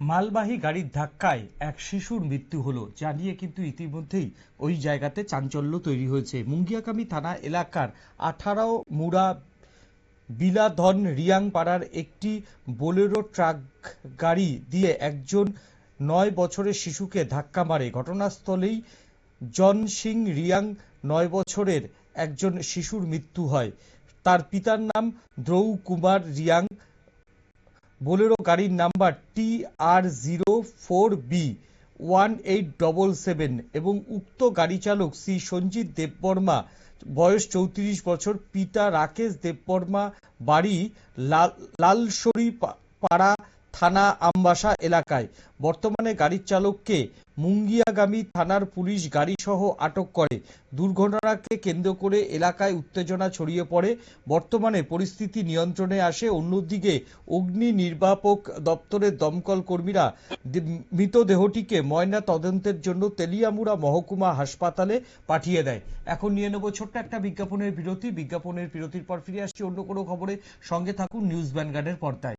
মালবাহী গাড়ির ধাক্কায় এক শিশুর মৃত্যু হলো, যা নিয়ে কিন্তু ইতিমধ্যেই ওই জায়গাতে চাঞ্চল্য তৈরি হয়েছে। মুঙ্গিয়াকামী থানা এলাকার আঠারো মুড়া বিলাধন রিয়াং পাড়ার একটি বোলেরো ট্রাক গাড়ি দিয়ে একজন নয় বছরের শিশুকে ধাক্কা মারে। ঘটনাস্থলেই জন সিং রিয়াং নয় বছরের একজন শিশুর মৃত্যু হয়। তার পিতার নাম দ্রৌ কুমার রিয়াং। বোলেরো গাড়ির নাম্বার টি R zero four B, one eight double seven এবং উক্ত গাড়ি চালক শ্রী সঞ্জিত দেববর্মা, বয়স চৌত্রিশ বছর, পিতা রাকেশ দেববর্মা, বাড়ি লাল- লালসরি পাড়া থানা আমবাসা এলাকায়। বর্তমানে গাড়ির চালককে মুঙ্গিয়াগামী থানার পুলিশ গাড়িসহ আটক করে। দুর্ঘটনাকে কেন্দ্র করে এলাকায় উত্তেজনা ছড়িয়ে পড়ে। বর্তমানে পরিস্থিতি নিয়ন্ত্রণে আসে। অন্যদিকে অগ্নি নির্বাপক দপ্তরের দমকল কর্মীরা মৃতদেহটিকে ময়না তদন্তের জন্য তেলিয়ামুড়া মহকুমা হাসপাতালে পাঠিয়ে দেয়। এখন নিয়ে নেব ছোট্ট একটা বিজ্ঞাপনের বিরতি। বিজ্ঞাপনের বিরতির পর ফিরে আসছি অন্য কোনো খবরে। সঙ্গে থাকুন নিউজ ভ্যানগার্ডের পর্দায়।